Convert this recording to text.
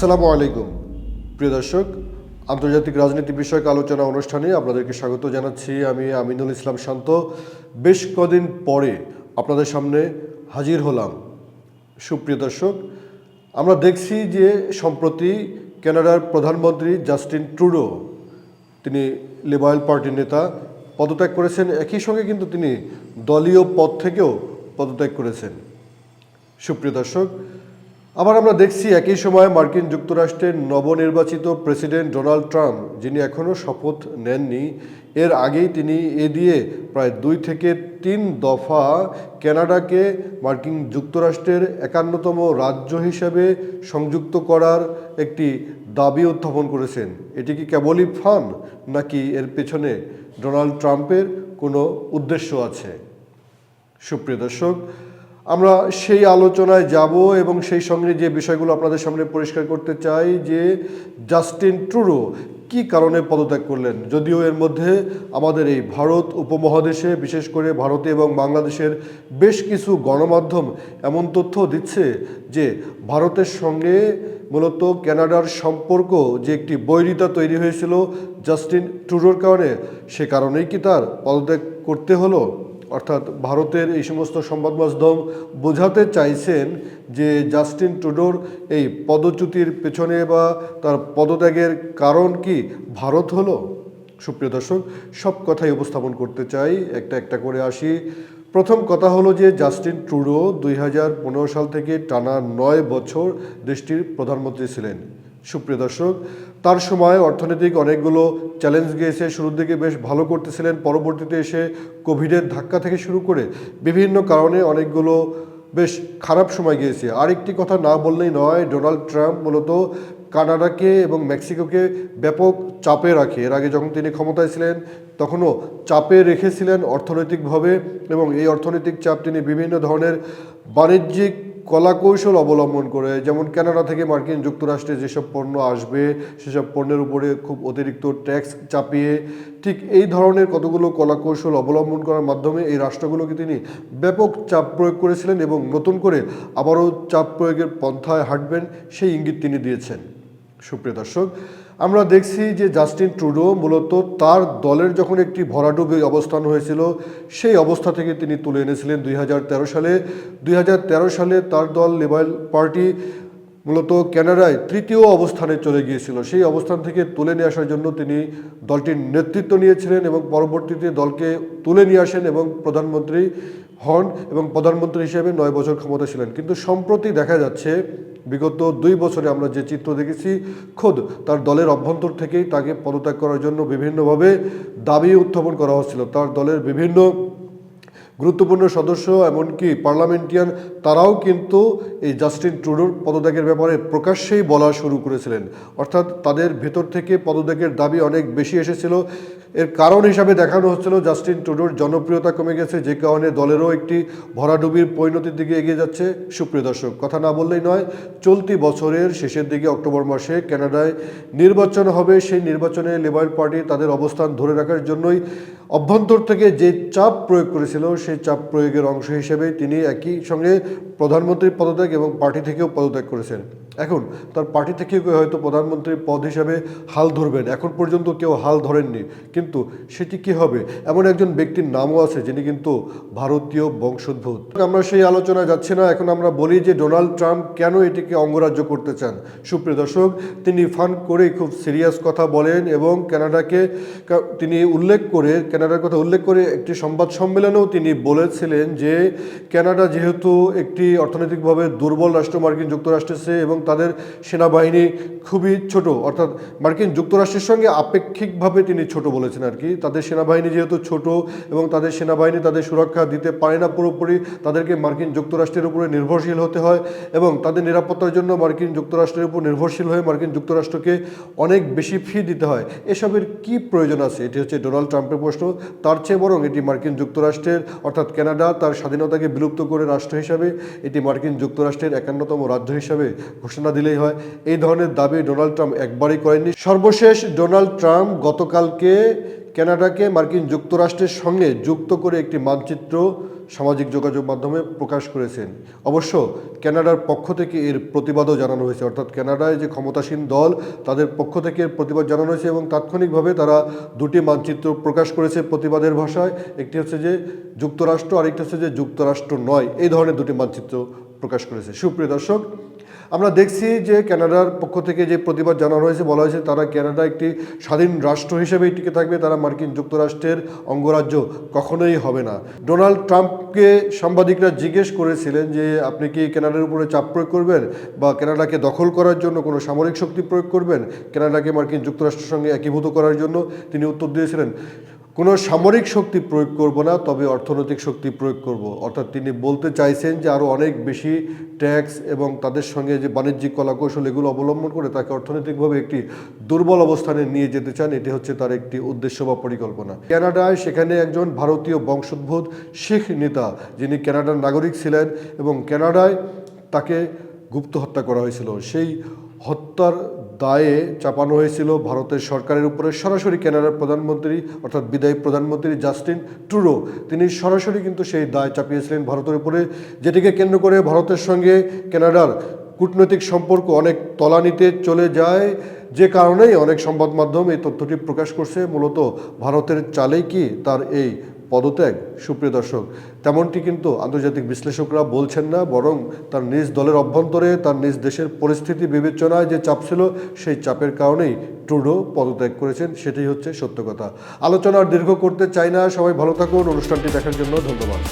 আসসালামু আলাইকুম। প্রিয় দর্শক, আন্তর্জাতিক রাজনীতি বিষয়ক আলোচনা অনুষ্ঠানে আপনাদেরকে স্বাগত জানাচ্ছি। আমি আমিনুল ইসলাম শান্ত। বেশ কদিন পরে আপনাদের সামনে হাজির হলাম। সুপ্রিয় দর্শক, আমরা দেখছি যে সম্প্রতি কানাডার প্রধানমন্ত্রী জাস্টিন ট্রুডো, তিনি লিবারেল পার্টির নেতা, পদত্যাগ করেছেন। একই সঙ্গে কিন্তু তিনি দলীয় পদ থেকেও পদত্যাগ করেছেন। সুপ্রিয় দর্শক আবার আমরা দেখছি একই সময় মার্কিন যুক্তরাষ্ট্রের নবনির্বাচিত প্রেসিডেন্ট ডোনাল্ড ট্রাম্প, যিনি এখনও শপথ নেননি, এর আগেই তিনি এ দিয়ে প্রায় দুই থেকে তিন দফা কানাডাকে মার্কিন যুক্তরাষ্ট্রের একান্নতম রাজ্য হিসেবে সংযুক্ত করার একটি দাবি উত্থাপন করেছেন। এটি কি কেবলই ফান, নাকি এর পেছনে ডোনাল্ড ট্রাম্পের কোনো উদ্দেশ্য আছে? সুপ্রিয় দর্শক আমরা সেই আলোচনায় যাব এবং সেই সঙ্গে যে বিষয়গুলো আপনাদের সামনে পরিষ্কার করতে চাই যে জাস্টিন ট্রুরো কি কারণে পদত্যাগ করলেন? যদিও এর মধ্যে আমাদের এই ভারত উপমহাদেশে, বিশেষ করে ভারতে এবং বাংলাদেশের বেশ কিছু গণমাধ্যম এমন তথ্য দিচ্ছে যে ভারতের সঙ্গে মূলত কানাডার সম্পর্ক যে একটি বৈরিতা তৈরি হয়েছিল জাস্টিন ট্রুডোর কারণে, সে কারণেই কি তার পদত্যাগ করতে হলো? অর্থাৎ ভারতের এই সমস্ত সংবাদ মাধ্যম বোঝাতে চাইছেন যে জাস্টিন টুডোর এই পদচ্যুতির পেছনে বা তার পদত্যাগের কারণ কি ভারত হলো? সুপ্রিয় দর্শক, সব কথাই উপস্থাপন করতে চাই, একটা একটা করে আসি। প্রথম কথা হলো যে জাস্টিন ট্রুডো দুই সাল থেকে টানা নয় বছর দেশটির প্রধানমন্ত্রী ছিলেন। সুপ্রিয় দর্শক, তার সময় অর্থনৈতিক অনেকগুলো চ্যালেঞ্জ গিয়েছে। শুরুর দিকে বেশ ভালো করতেছিলেন, পরবর্তীতে এসে কোভিডের ধাক্কা থেকে শুরু করে বিভিন্ন কারণে অনেকগুলো বেশ খারাপ সময় গিয়েছে। আরেকটি কথা না বললেই নয় ডোনাল্ড ট্রাম্প মূলত কানাডাকে এবং মেক্সিকোকে ব্যাপক চাপে রাখে। এর আগে যখন তিনি ক্ষমতায় ছিলেন, তখনও চাপে রেখেছিলেন অর্থনৈতিকভাবে এবং এই অর্থনৈতিক চাপ তিনি বিভিন্ন ধরনের বাণিজ্যিক কলাকৌশল অবলম্বন করে, যেমন কানাডা থেকে মার্কিন যুক্তরাষ্ট্রে যেসব পণ্য আসবে, সেসব পণ্যের উপরে খুব অতিরিক্ত ট্যাক্স চাপিয়ে, ঠিক এই ধরনের কতগুলো কলাকৌশল অবলম্বন করার মাধ্যমে এই রাষ্ট্রগুলোকে তিনি ব্যাপক চাপ প্রয়োগ করেছিলেন এবং নতুন করে আবারও চাপ প্রয়োগের পন্থায় হাঁটবেন, সেই ইঙ্গিত তিনি দিয়েছেন। সুপ্রিয় দর্শক আমরা দেখছি যে জাস্টিন ট্রুডো মূলত তার দলের যখন একটি ভরাডুবি অবস্থান হয়েছিল, সেই অবস্থা থেকে তিনি তুলে এনেছিলেন দুই হাজার তেরো সালে। দুই হাজার তেরো সালে তার দল লিবারেল পার্টি মূলত কানাডায় তৃতীয় অবস্থানে চলে গিয়েছিল। সেই অবস্থান থেকে তুলে নিয়ে আসার জন্য তিনি দলটির নেতৃত্ব নিয়েছিলেন এবং পরবর্তীতে দলকে তুলে নিয়ে আসেন এবং প্রধানমন্ত্রী হন এবং প্রধানমন্ত্রী হিসেবে নয় বছর ক্ষমতা ছিলেন। কিন্তু সম্প্রতি দেখা যাচ্ছে, বিগত দুই বছরে আমরা যে চিত্র দেখেছি, খোদ তার দলের অভ্যন্তর থেকেই তাকে পদত্যাগ করার জন্য বিভিন্নভাবে দাবি উত্থাপন করা হচ্ছিল। তার দলের বিভিন্ন গুরুত্বপূর্ণ সদস্য এমনকি পার্লামেন্টিয়ান তারাও কিন্তু এই জাস্টিন ট্রুডোর পদত্যাগের ব্যাপারে প্রকাশ্যেই বলা শুরু করেছিলেন। অর্থাৎ তাদের ভেতর থেকে পদত্যাগের দাবি অনেক বেশি এসেছিল। এর কারণ হিসাবে দেখানো হচ্ছিল জাস্টিন ট্রুডোর জনপ্রিয়তা কমে গেছে, যে কারণে দলেরও একটি ভরাডুবির পরিণতির দিকে এগিয়ে যাচ্ছে। সুপ্রিয় দর্শক, কথা না বললেই নয়, চলতি বছরের শেষের দিকে অক্টোবর মাসে কানাডায় নির্বাচন হবে। সেই নির্বাচনে লেবার পার্টি তাদের অবস্থান ধরে রাখার জন্যই অভ্যন্তর থেকে যে চাপ প্রয়োগ করেছিল সেই চাপ প্রয়োগের অংশ হিসেবে তিনি একই সঙ্গে প্রধানমন্ত্রীর পদত্যাগ এবং পার্টি থেকেও পদত্যাগ করেছেন। এখন তার পার্টি থেকে হয়তো প্রধানমন্ত্রীর পদ হিসাবে হাল ধরবেন। এখন পর্যন্ত কেউ হাল ধরেননি। কিন্তু সেটি কি হবে? এমন একজন ব্যক্তির নামও আছে যিনি কিন্তু ভারতীয় বংশোদ্ভূত। আমরা সেই আলোচনায় যাচ্ছি না। এখন আমরা বলি যে ডোনাল্ড ট্রাম্প কেন এটিকে অঙ্গরাজ্য করতে চান? সুপ্রিয় দর্শক, তিনি ফান করেই খুব সিরিয়াস কথা বলেন এবং কানাডাকে তিনি উল্লেখ করে, কানাডার কথা উল্লেখ করে একটি সংবাদ সম্মেলনেও তিনি বলেছিলেন যে কানাডা যেহেতু একটি অর্থনৈতিকভাবে দুর্বল রাষ্ট্র, মার্কিন যুক্তরাষ্ট্রের এবং তাদের সেনাবাহিনী খুবই ছোট। অর্থাৎ মার্কিন যুক্তরাষ্ট্রের সঙ্গে আপেক্ষিকভাবে তিনি ছোট বলেছেন আর কি। তাদের সেনাবাহিনী যেহেতু ছোট এবং তাদের সেনাবাহিনী তাদের সুরক্ষা দিতে পারে না পুরোপুরি, তাদেরকে মার্কিন যুক্তরাষ্ট্রের উপরে নির্ভরশীল হতে হয় এবং তাদের নিরাপত্তার জন্য মার্কিন যুক্তরাষ্ট্রের উপর নির্ভরশীল হয়ে মার্কিন যুক্তরাষ্ট্রকে অনেক বেশি ফি দিতে হয়। এসবের কি প্রয়োজন আছে? এটি হচ্ছে ডোনাল্ড ট্রাম্পের প্রশ্ন। তার চেয়ে বরং এটি মার্কিন যুক্তরাষ্ট্রের, অর্থাৎ কানাডা, তার স্বাধীনতাকে বিলুপ্ত করে রাষ্ট্র হিসাবে, এটি মার্কিন যুক্তরাষ্ট্রের একান্নতম রাজ্য হিসাবে ঘোষণা দিলেই হয়, এই ধরনের দাবি ডোনাল্ড ট্রাম্প একবারই করেননি। সর্বশেষ ডোনাল্ড ট্রাম্প গতকালকে কানাডাকে মার্কিন যুক্তরাষ্ট্রের সঙ্গে যুক্ত করে একটি মানচিত্র সামাজিক যোগাযোগ মাধ্যমে প্রকাশ করেছেন। অবশ্য কানাডার পক্ষ থেকে এর প্রতিবাদও জানানো হয়েছে, অর্থাৎ কানাডায় যে ক্ষমতাসীন দল, তাদের পক্ষ থেকে প্রতিবাদ জানানো হয়েছে এবং তাৎক্ষণিকভাবে তারা দুটি মানচিত্র প্রকাশ করেছে প্রতিবাদের ভাষায়। একটি হচ্ছে যে যুক্তরাষ্ট্র, আরেকটি হচ্ছে যে যুক্তরাষ্ট্র নয়, এই ধরনের দুটি মানচিত্র প্রকাশ করেছে। সুপ্রিয় দর্শক আমরা দেখছি যে কানাডার পক্ষ থেকে যে প্রতিবাদ জানানো হয়েছে, বলা হয়েছে তারা কানাডা একটি স্বাধীন রাষ্ট্র হিসেবেই টিকে থাকবে। তারা মার্কিন যুক্তরাষ্ট্রের অঙ্গরাজ্য কখনোই হবে না। ডোনাল্ড ট্রাম্পকে সাংবাদিকরা জিজ্ঞেস করেছিলেন যে, আপনি কি কানাডার উপরে চাপ প্রয়োগ করবেন বা কানাডাকে দখল করার জন্য কোনো সামরিক শক্তি প্রয়োগ করবেন? কানাডাকে মার্কিন যুক্তরাষ্ট্রের সঙ্গে একীভূত করার জন্য? তিনি উত্তর দিয়েছিলেন কোনো সামরিক শক্তি প্রয়োগ করব না, তবে অর্থনৈতিক শক্তি প্রয়োগ করব। অর্থাৎ তিনি বলতে চাইছেন যে আরও অনেক বেশি ট্যাক্স এবং তাদের সঙ্গে যে বাণিজ্যিক কলাকৌশল এগুলো অবলম্বন করে তাকে অর্থনৈতিকভাবে একটি দুর্বল অবস্থানে নিয়ে যেতে চান, এটি হচ্ছে তার একটি উদ্দেশ্য বা পরিকল্পনা। কানাডায় সেখানে একজন ভারতীয় বংশোদ্ভূত শিখ নেতা, যিনি কানাডার নাগরিক ছিলেন এবং কানাডায় তাকে গুপ্ত হত্যা করা হয়েছিল। সেই হত্যার দায়ে চাপানো হয়েছিল ভারতের সরকারের উপরে সরাসরি কানাডার প্রধানমন্ত্রী অর্থাৎ বিদায়ী প্রধানমন্ত্রী জাস্টিন ট্রুডো। তিনি সরাসরি কিন্তু সেই দায় চাপিয়েছিলেন ভারতের উপরে, যেটিকে কেন্দ্র করে ভারতের সঙ্গে কানাডার কূটনৈতিক সম্পর্ক অনেক তলানিতে চলে যায়। যে কারণেই অনেক সংবাদ মাধ্যম এই তথ্যটি প্রকাশ করছে। মূলত ভারতের চালেই কি তার এই পদত্যাগ, সুপ্রিয় দর্শক। তেমনটি কিন্তু আন্তর্জাতিক বিশ্লেষকরা বলছেন না, বরং তার নিজ দলের অভ্যন্তরে, তার নিজ দেশের পরিস্থিতি বিবেচনায় যে চাপ ছিল, সেই চাপের কারণেই ট্রুডো পদত্যাগ করেছেন, সেটাই হচ্ছে সত্য কথা। আলোচনা আর দীর্ঘ করতে চাই না, সবাই ভালো থাকুন, অনুষ্ঠানটি দেখার জন্য ধন্যবাদ।